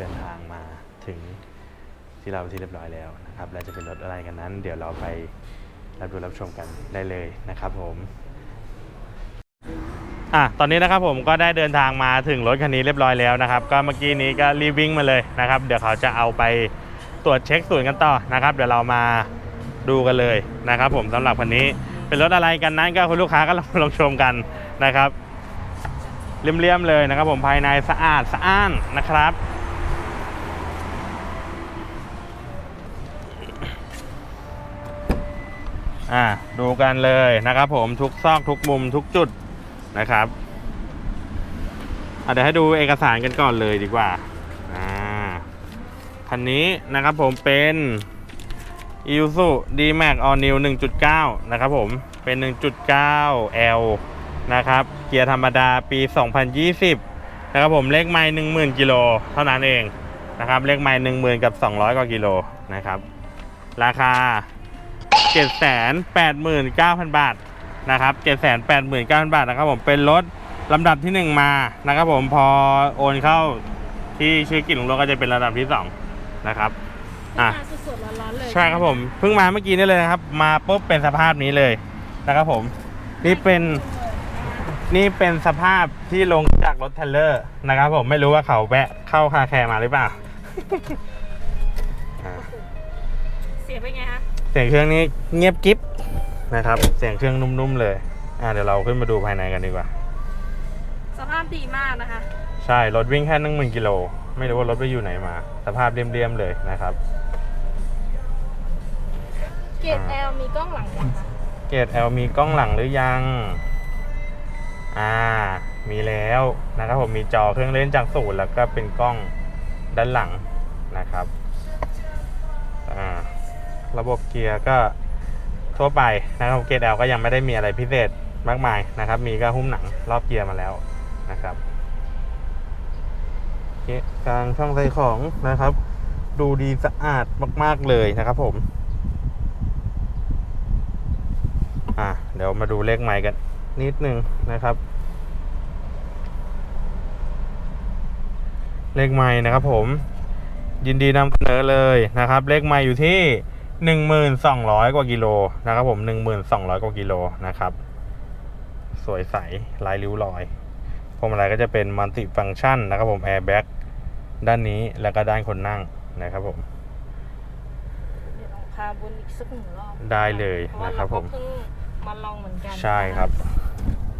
เดินทางมาถึงที่เราที่เรียบร้อยแล้วนะครับและจะเป็นรถอะไรกันนั้น เดี๋ยวเราไปรับดูรับชมกันได้เลยนะครับผมอะตอนนี้นะครับผมก็ได้เดินทางมาถึงรถคันนี้เรียบร้อยแล้วนะครับ ก็เมื่อกี้นี้ก็รีบวิ่งมาเลยนะครับ เดี๋ยวเขาจะเอาไปตรวจเช็คศูนกันต่อนะครับ เดี๋ยวเรามาดูกันเลยนะครับ ผมสำหรับคันนี้เป็นรถอะไรกันนั้นก็คุณลูกค้าก็ลองลองชมกันนะครับเลี่ยมๆเลยนะครับ ผมภายในสะอาดสะอ้านนะครับ อ่าดูกันเลยนะครับผมทุกซอกทุกมุมทุกจุดนะครับเดี๋ยวให้ดูเอกสารกันก่อนเลยดีกว่าอ่าคันนี้นะครับผมเป็น i s u D-Max All New 1.9 นะครับผมเป็น 1.9 L นะครับเกียร์ธรรมดาปี 2020 นะครับผมเลขไมล์10,000 กิโลเท่านั้นเองนะครับเลขไมล์10,000 กับ 200 กว่ากิโลนะครับราคา 789,000 บาทนะครับ789,000 บาทนะครับผมเป็นรถลำดับที่ 1 มานะครับผมพอโอนเข้าที่ชื่อกิจลงรถก็จะเป็นลำดับที่ 2 นะครับอะมาสดๆร้อนๆเลยใช่ครับผมเพิ่งมาเมื่อกี้นี่เลยนะครับ มาปุ๊บเป็นสภาพนี้เลยนะครับผมนี่เป็นนี่เป็นสภาพที่ลงจากรถเทรลเลอร์นะครับ ผมไม่รู้ว่าเขาแวะเข้าคาแคร์มาหรือเปล่าอ่าเสียงเป็นไงฮะ เสียงเครื่องนี้เงียบกิ๊บนะครับ เสียงเครื่องนุ่มๆเลยอ่าเดี๋ยวเราขึ้นมาดูภายในกันดีกว่า สภาพดีมากนะคะ ใช่ รถวิ่งแค่หนึ่งหมื่นกิโล ไม่รู้ว่ารถไปอยู่ไหนมา สภาพเรียมๆเลยนะครับ เกรด L มีกล้องหลังยังคะเกรด L มีกล้องหลังหรือยัง อ่า มีแล้วนะครับผมมีจอเครื่องเล่นจากศูนย์แล้วก็เป็นกล้องด้านหลังนะครับ อ่า ระบบเกียร์ก็ทั่วไปนะครับเกรดก็ยังไม่ได้มีอะไรพิเศษมากมายนะครับ มีก็หุ้มหนังรอบเกียร์มาแล้วนะครับเกียร์กลางช่องใส่ของนะครับ ดูดีสะอาดมาก ๆ เลยนะครับผม อะเดี๋ยวมาดูเลขไม้กันนิดนึงนะครับ เลขไม้นะครับผมยินดีนำเสนอเลยนะครับ เลขไม้อยู่ที่ หนึ่งหมื่นสองร้อยกว่ากิโลนะครับผมหนึ่งหมื่นสองร้อยกว่ากิโลนะครับ สวยใสลายริ้วรอยพวงมาลัยก็จะเป็นมัลติฟัง c t ชันนะครับผมแอร์แบ็กด้านนี้แล้วก็ด้านคนนั่งนะครับผมเดี๋ยวลองพาวนอีกสักหนึ่งรอบได้เลยเพราะว่านะครับเราผก็มเพิ่งมาลองเหมือนกันใช่ครับ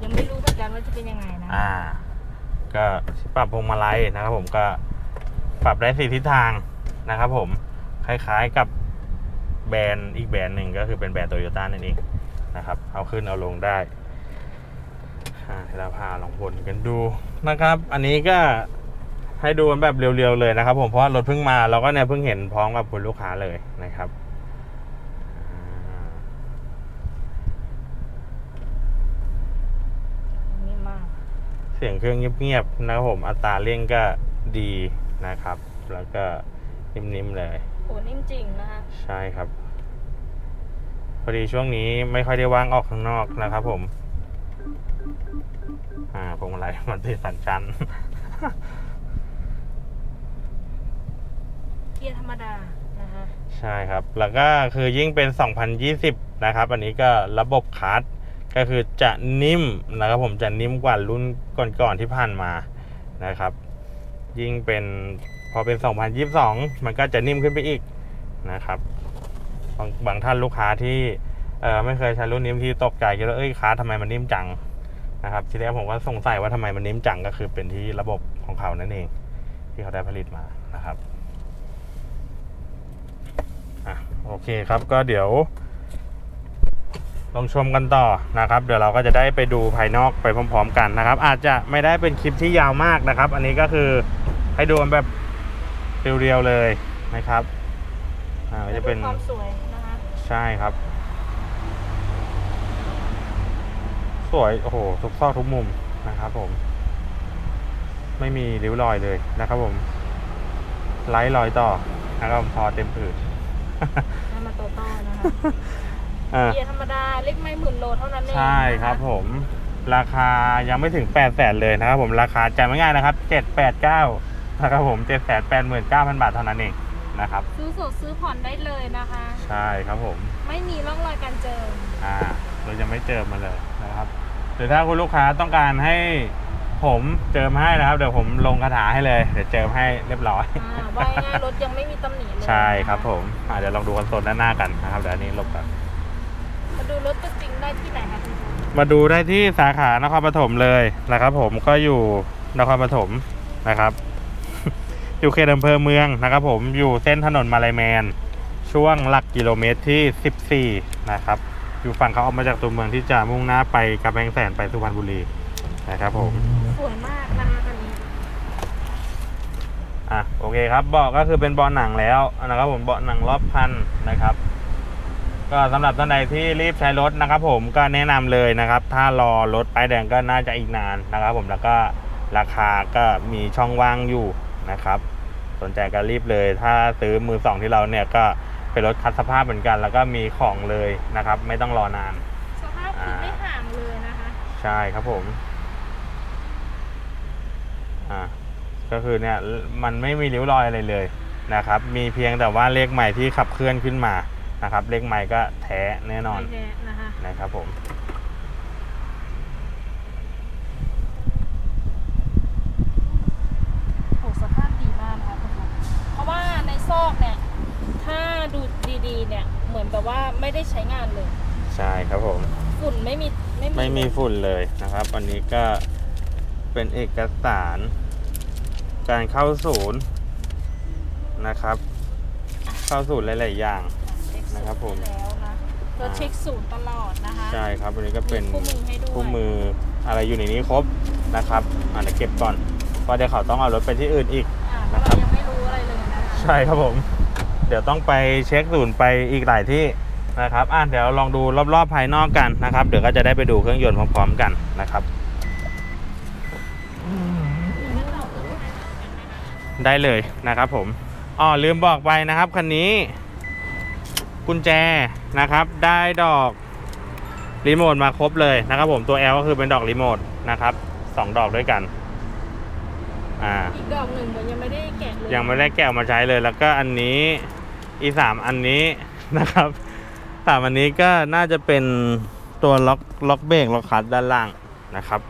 ยังไม่รู้เหมือนกันว่าจะเป็นยังไงนะอ่า ก็ปรับพวงมาลัยนะครับผมก็ปรับได้สี่ทิศทางนะครับผมคล้ายๆกับ แบรนด์อีกแบรนด์หนึ่งก็คือเป็นแบรนด์โตโยต้านั่นเองนะครับ เอาขึ้นเอาลงได้อ่าเดี๋ยวเราพาลองวนกันดูนะครับ อันนี้ก็ให้ดูกันแบบเรียวๆเลยนะครับ ผมเพราะว่ารถเพิ่งมาเราก็เนี่ยเพิ่งเห็นพร้อมกับคุณลูกค้าเลยนะครับอ่านี่มากเสียงเครื่องเงียบๆนะครับผมอัตราเร่งก็ดีนะครับ แล้วก็นิ่มๆเลยโอ้นิ่มจริงนะคะใช่ครับ พอดีช่วงนี้ไม่ค่อยได้ว่างออกข้างนอกนะครับผม อ่าพวงมาลัยมันติดสันชันเกียร์ธรรมดานะคะใช่ครับ แล้วก็คือยิ่งเป็น 2020 นะครับ อันนี้ก็ระบบคัสก็คือจะนิ่มนะครับผมจะนิ่มกว่ารุ่นก่อนๆที่ผ่านมานะครับ ยิ่งเป็นพอเป็น 2022 มันก็จะนิ่มขึ้นไปอีกนะครับบางบางท่านลูกค้าที่เออไม่เคยใช้รุ่นนี้ที่ตกใจคิดว่าเอ้ยค้าทำไมมันนิ่มจังนะครับทีแรกผมก็สงสัยว่าทำไมมันนิ่มจังก็คือเป็นที่ระบบของเขานั่นเอง ที่เขาได้ผลิตมานะครับอะโอเคครับก็เดี๋ยวลองชมกันต่อนะครับ เดี๋ยวเราก็จะได้ไปดูภายนอกไปพร้อม ๆ กันนะครับ อาจจะไม่ได้เป็นคลิปที่ยาวมากนะครับ อันนี้ก็คือให้ดูแบบเรียวๆเลยนะครับอ่าจะเป็นความสวย ใช่ครับ สวย โอ้โห ทุกซอกทุกมุมนะครับผม ไม่มีริ้วรอยเลยนะครับผมไร้รอยต่อนะครับพอเต็มผืนน้ำมาโตโต้นะคะอ่าเกียร์ธรรมดา เล็กไม่หมื่นโลเท่านั้นเองใช่ครับนะะผม ราคายังไม่ถึง8 0 0แสนเลยนะครับผม ราคาจ่ายไม่ง่ายนะครับ 789นะครับผม789,000 บาทเท่านั้นเอง นะครับ ซื้อสดซื้อผ่อนได้เลยนะคะ ใช่ครับผม ไม่มีร่องรอยการเจิมอ่า เราจะไม่เจิมมาเลยนะครับหรือถ้าคุณลูกค้าต้องการให้ผมเจิมให้นะครับ เดี๋ยวผมลงคาถาให้เลย เดี๋ยวเจิมให้เรียบร้อยอ่าว่าง่ายๆรถยังไม่มีตำหนิเลยใช่ครับผมอ่าเดี๋ยวลองดูคอนโซลด้านหน้ากันนะครับเดี๋ยวอันนี้ลบกันมาดูรถตัวจริงได้ที่ไหนคะคุณผู้ชมมาดูได้ที่สาขานครปฐมเลยนะครับผมก็อยู่นครปฐมนะครับ อยู่เขตอำเภอเมืองนะครับผมอยู่เส้นถนนมาลายแมน ช่วงหลักกิโลเมตรที่ 14 นะครับ อยู่ฝั่งเขาออกมาจากตัวเมืองที่จะมุ่งหน้าไปกำแพงแสนไปสุพรรณบุรีนะครับผมสวยมากนะคะคันนี้อะโอเคครับเบาะก็คือเป็นเบาะหนังแล้วนะครับผมเบาะหนังรอบคันนะครับ ก็สำหรับท่านใดที่รีบใช้รถนะครับ ผมก็แนะนำเลยนะครับ ถ้ารอรถป้ายแดงก็น่าจะอีกนานนะครับ ผมแล้วก็ราคาก็มีช่องว่างอยู่ นะครับ สนใจก็รีบเลย ถ้าซื้อมือสองที่เราเนี่ยก็เป็นรถคัดสภาพเหมือนกัน แล้วก็มีของเลยนะครับ ไม่ต้องรอนาน สภาพคือไม่ห่างเลยนะคะ ใช่ครับผม อ่าก็คือเนี่ยมันไม่มีริ้วรอยอะไรเลยนะครับ มีเพียงแต่ว่าเลขใหม่ที่ขับเคลื่อนขึ้นมานะครับ เลขใหม่ก็แท้แน่นอนไม่แท้นะคะนะครับผม โอ้สภาพดีมากนะคะคุณผู้ชมเพราะว่าในซอกเนี่ย ถ้าดูดีๆ เนี่ย เหมือนแบบว่า ไม่ได้ใช้งานเลย ใช่ครับผมฝุ่นไม่มีไม่มีไม่มีฝุ่นเลยนะครับ อันนี้ก็เป็นเอกสาร การเข้าศูนย์นะครับ เข้าศูนย์หลาย ๆ อย่างเช็คศูนะครับผมให้แล้วนะเราเช็คศูนย์ตลอดนะคะ ใช่ครับอันนี้ก็เป็นมีคู่มือให้ด้วย คู่มืออะไรอยู่ในนี้ครบนะครับอ่าเดี๋ยวเก็บก่อนเพราะเดี๋ยวเขาต้องเอารถไปที่อื่นอีก อ่าเพราะเรายังไม่รู้อะไรเลยนะคะใช่ครับผม เดี๋ยวต้องไปเช็คศูนย์ไปอีกหลายที่ นะครับอะเดี๋ยวลองดูรอบๆภายนอกกันนะครับ เดี๋ยวก็จะได้ไปดูเครื่องยนต์พร้อมๆกันนะครับ ได้เลยนะครับผมอ๋อลืมบอกไปนะครับคันนี้กุญแจนะครับ ได้ดอกรีโมทมาครบเลยนะครับ ผมตัว L ก็คือเป็นดอกรีโมทนะครับสองดอกด้วยกันอ่าอีกดอกหนึ่งเดี๋ยวยังไม่ได้แกะเลยยังไม่ได้แกะออกมาใช้เลย แล้วก็อันนี้อีสามอันนี้นะครับ สามอันนี้ก็น่าจะเป็นตัวล็อกล็อกเบรกล็อกคลัตช์ด้านล่างนะครับ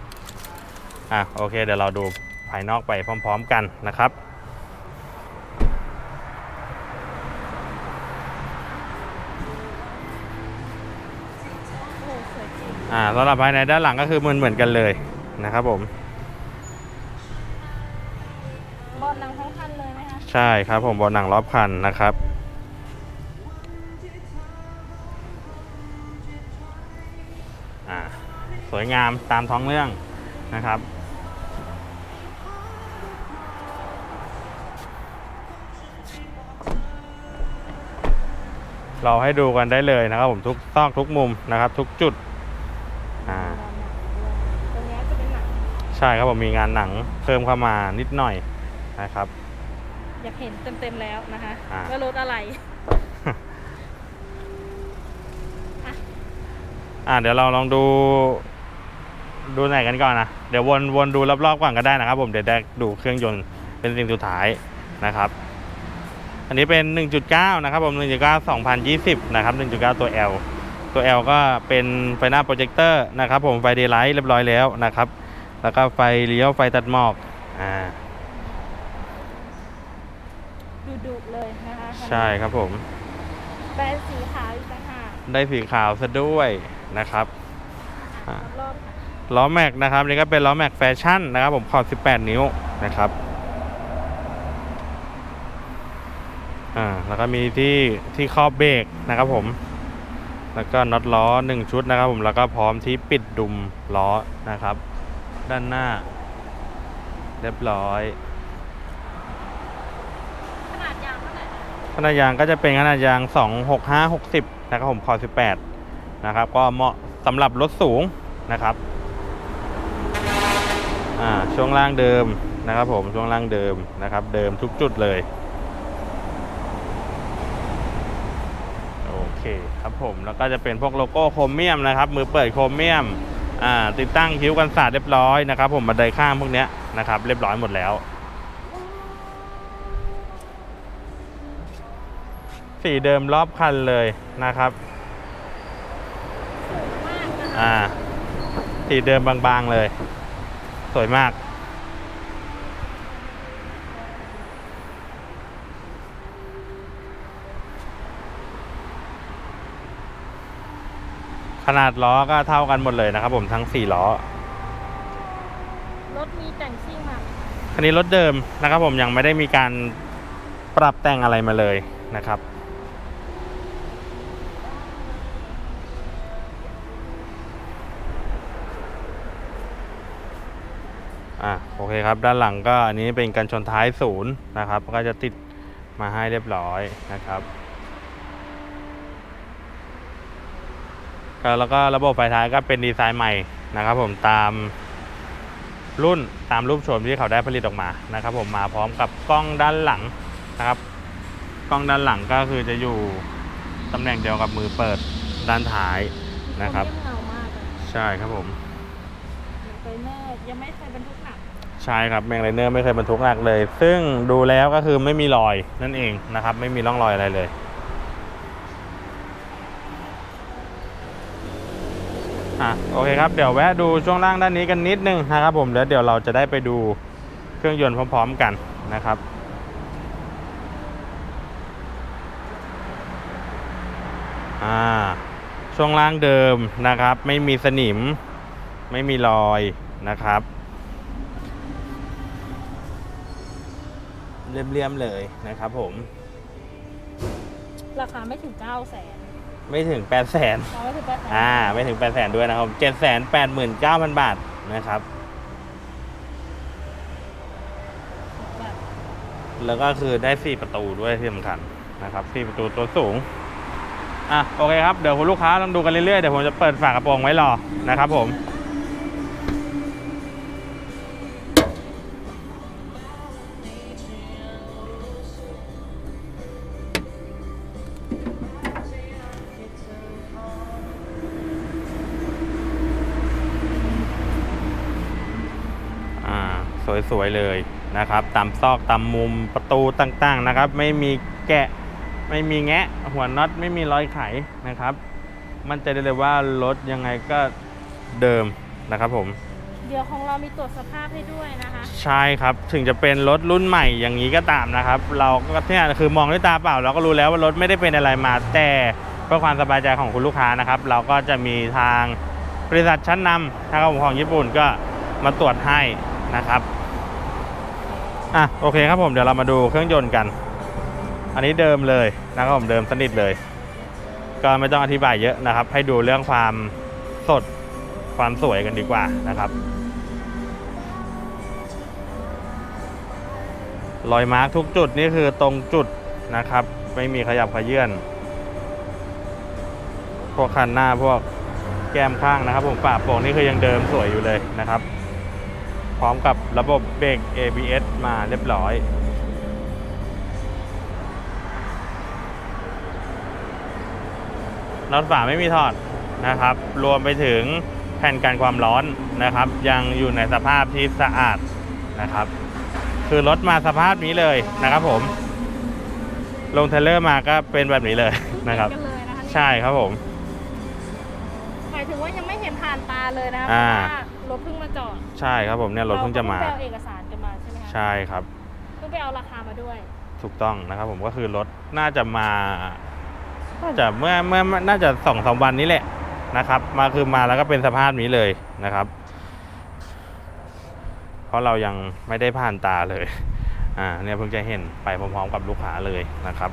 อะโอเค เดี๋ยวเราดูภายนอกไปพร้อม ๆ กันนะครับโอ้สวยจริงอ่าสำหรับภายในด้านหลังก็คือเหมือนเหมือนกันเลยนะครับผมบอลหนังทั้งคันเลยไหมคะ ใช่ครับผมบนหนังรอบคันนะครับ สวยงามตามท้องเรื่องนะครับ เราให้ดูกันได้เลยนะครับผมทุกซอกทุกมุมนะครับ ทุกจุดอ่าตรงนี้จะเป็นหนังใช่ครับผมมีงานหนังเพิ่มเข้ามานิดหน่อยนะครับ อยากเห็นเต็มๆแล้วนะคะอ่าว่ารถอะไรอ่าเดี๋ยวเราลองดู ดูไหนกันก่อนนะ เดี๋ยววนวนดูรอบๆก่อนก็ได้นะครับ ผมเดี๋ยวได้ดูเครื่องยนต์เป็นสิ่งสุดท้ายนะครับ อันนี้เป็น 1.9 นะครับผม1.9 2020 นะครับ 1.9 ตัว L ตัว L ก็เป็นไฟหน้าโปรเจคเตอร์นะครับผมไฟเดย์ไลท์เรียบร้อยแล้วนะครับ แล้วก็ไฟเลี้ยวไฟตัดหมอกอ่าดูดุๆเลยนะคะใช่ครับผมแบรนด์สีขาวอีกต่างหากได้สีขาวซะด้วยนะครับอ่ารอบ ล้อแม็กนะครับนี่ก็เป็นล้อแม็กแฟชั่นนะครับผมขอบ 18 นิ้วนะครับอ่าแล้วก็มีที่ที่ครอบเบรกนะครับผม แล้วก็น็อตล้อ 1 ชุดนะครับผมแล้วก็พร้อมที่ปิดดุมล้อนะครับ ด้านหน้า เรียบร้อยขนาดยางเท่าไหร่ขนาดยางก็จะเป็นขนาดยาง 265 60 นะครับผมคอ18นะครับก็เหมาะสำหรับรถสูงนะครับ อ่าช่วงล่างเดิมนะครับผมช่วงล่างเดิมนะครับ เดิมทุกจุดเลยโอเคครับผมแล้วก็จะเป็นพวกโลโก้โครเมียมนะครับ มือเปิดโครเมียมอ่าติดตั้งคิ้วกันศาสตร์เรียบร้อยนะครับ ผมบันไดข้างพวกเนี้ยนะครับ เรียบร้อยหมดแล้วสีเดิมรอบคันเลยนะครับสวยมากนะคะอ่าสีเดิมบางๆเลย สวยมาก ขนาดล้อก็เท่ากันหมดเลยนะครับผมทั้ง 4 ล้อ รถมีแต่งซิ่งมาไหมคะคันนี้รถเดิมนะครับผมยังไม่ได้มีการปรับแต่งอะไรมาเลยนะครับ อะโอเคครับ ด้านหลังก็อันนี้เป็นกันชนท้ายศูนย์นะครับ ก็จะติดมาให้เรียบร้อยนะครับก็แล้วก็ระบบไฟท้ายก็เป็นดีไซน์ใหม่นะครับ ผมตามรุ่นตามรูปโฉมที่เขาได้ผลิตออกมานะครับ ผมมาพร้อมกับกล้องด้านหลังนะครับ กล้องด้านหลังก็คือจะอยู่ตำแหน่งเดียวกับมือเปิดด้านท้ายนะครับเงามากเลยใช่ครับผม ไปแม่ยังไม่เคยบรรทุกหนักใช่ครับแมงไรเนอร์ไม่เคยบรรทุกหนักเลย ซึ่งดูแล้วก็คือไม่มีรอยนั่นเองนะครับ ไม่มีร่องรอยอะไรเลยอะโอเคครับเดี๋ยวแวะดูช่วงล่างด้านนี้กันนิดนึงนะครับผมแล้วเดี๋ยวเราจะได้ไปดูเครื่องยนต์พร้อม ๆกันนะครับอ่าช่วงล่างเดิมนะครับ ไม่มีสนิม ไม่มีรอยนะครับ เรียมๆเลยนะครับผม ราคาไม่ถึง9 0 0 0 0 0ไม่ถึง8 0 0แสนเราไม่ถึง8 0 0 0 0อ่า ไม่ถึง8 0 0แสนด้วยนะครับ7 8 9 0 0 0 บาทนะครับ แบบแล้วก็คือได้ 4 ประตูด้วยที่สำคัญนะครับ 4 ประตูตัวสูง อะ โอเคครับ เดี๋ยวคุณลูกค้าลองดูกันเรื่อยๆ เดี๋ยวผมจะเปิดฝากระโปรงไว้รอนะครับผม สวยๆเลยนะครับตามซอกตามมุมประตูต่างๆนะครับ ไม่มีแกะไม่มีแงะ หัวน็อตไม่มีรอยไขนะครับ มันใจะได้เลยว่ารถยังไงก็เดิมนะครับผมเดี๋ยวของเรามีตรวจสภาพให้ด้วยนะคะ ใช่ครับถึงจะเป็นรถรุ่นใหม่อย่างนี้ก็ตามนะครับ เราก็เนี่ยคือมองด้วยตาเปล่า เราก็รู้แล้วว่ารถไม่ได้เป็นอะไรมาแต่เพื่อความสบายใจของคุณลูกค้านะครับ เราก็จะมีทางบริษัทชั้นนำทางของญี่ปุ่นก็มาตรวจให้นะครับ อะโอเคครับผมเดี๋ยวเรามาดูเครื่องยนต์กัน อันนี้เดิมเลยนะครับผมเดิมสนิทเลย ก็ไม่ต้องอธิบายเยอะนะครับ ให้ดูเรื่องความสดความสวยกันดีกว่านะครับรอยมาร์กทุกจุดนี่คือตรงจุดนะครับ ไม่มีขยับขยื่นพวกคันหน้าพวกแก้มข้างนะครับ ผมฝาโป่งนี่คือยังเดิมสวยอยู่เลยนะครับ พร้อมกับระบบเบรก ABS มาเรียบร้อย น็อตฝาไม่มีถอดนะครับ รวมไปถึงแผ่นกันความร้อนนะครับ ยังอยู่ในสภาพที่สะอาดนะครับ คือรถมาสภาพนี้เลยนะครับผม ลงเทรลเลอร์มาก็เป็นแบบนี้เลยนะครับกันเลยนะคะใช่ครับผมหมายถึงว่ายังไม่เห็นผ่านตาเลยนะคะเพอ่าราะว่า รถเพิ่งมาจอดใช่ครับผมเนี่ยรถเพิ่งจะมารก็ไปเอาเอกสารกันมาใช่ไหมคะใช่ครับ เพิ่งไปเอาราคามาด้วย ถูกต้องนะครับผมก็คือรถน่าจะมา น่าจะเมื่อเมื่อน่าจะสองสามวันนี้แหละนะครับ มาคือมาแล้วก็เป็นสภาพนี้เลยนะครับ เพราะเรายังไม่ได้ผ่านตาเลยอ่าเนี่ยเพิ่งจะเห็นไปพร้อมๆกับลูกค้าเลยนะครับ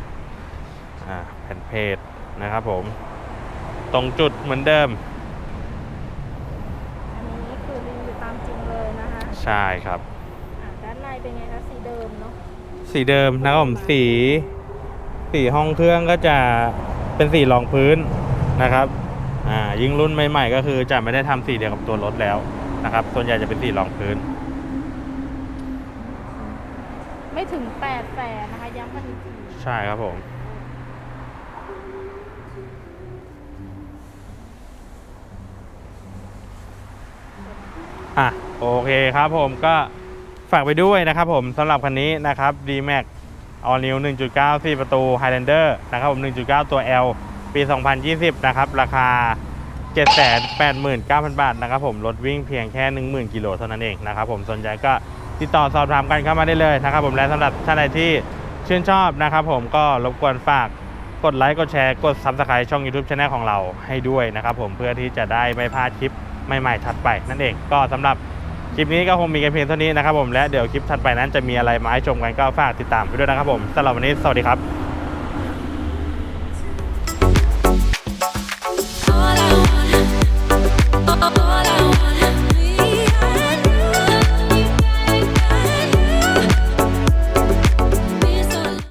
อ่าแผ่นเพจนะครับผม ตรงจุดเหมือนเดิม อันนี้คือรีวิวตามจริงเลยนะคะ ใช่ครับ อะด้านในเป็นไงคะสีเดิมเนาะสีเดิมนะครับผมสี สีห้องเครื่องก็จะเป็นสีรองพื้นนะครับอ่ายิ่งรุ่นใหม่ ๆ ก็คือจะไม่ได้ทำสีเดียวกับตัวรถแล้วนะครับ ส่วนใหญ่จะเป็นสีรองพื้น ไม่ถึง8ปดแสนนะคะย้ำกันอีกที ใช่ครับผม อะโอเคครับผมก็ฝากไปด้วยนะครับผมสำหรับคันนี้นะครับ D-Max All New 1.9 4 ประตู Highlander นะครับผม 1.9 ตัว L ปี 2020 นะครับ ราคา 789,000 บาทนะครับผม รถวิ่งเพียงแค่ 10,000 กิโลเท่านั้นเองนะครับผมสนใจก็ติดต่อสอบถามกันเข้ามาได้เลยนะครับผมและสำหรับท่านใดที่ชื่นชอบนะครับผมก็รบกวนฝากกดไลค์กดแชร์กด Subscribe ช่อง YouTube Channel ของเราให้ด้วยนะครับผมเพื่อที่จะได้ไม่พลาดคลิป ใหม่ๆถัดไปนั่นเองก็สำหรับคลิปนี้ก็คงมีกันเพียงเท่านี้นะครับผมและเดี๋ยวคลิปถัดไปนั้นจะมีอะไรมาให้ชมกันก็ฝากติดตามไปด้วยนะครับผมสำหรับวันนี้สวัสดีครับ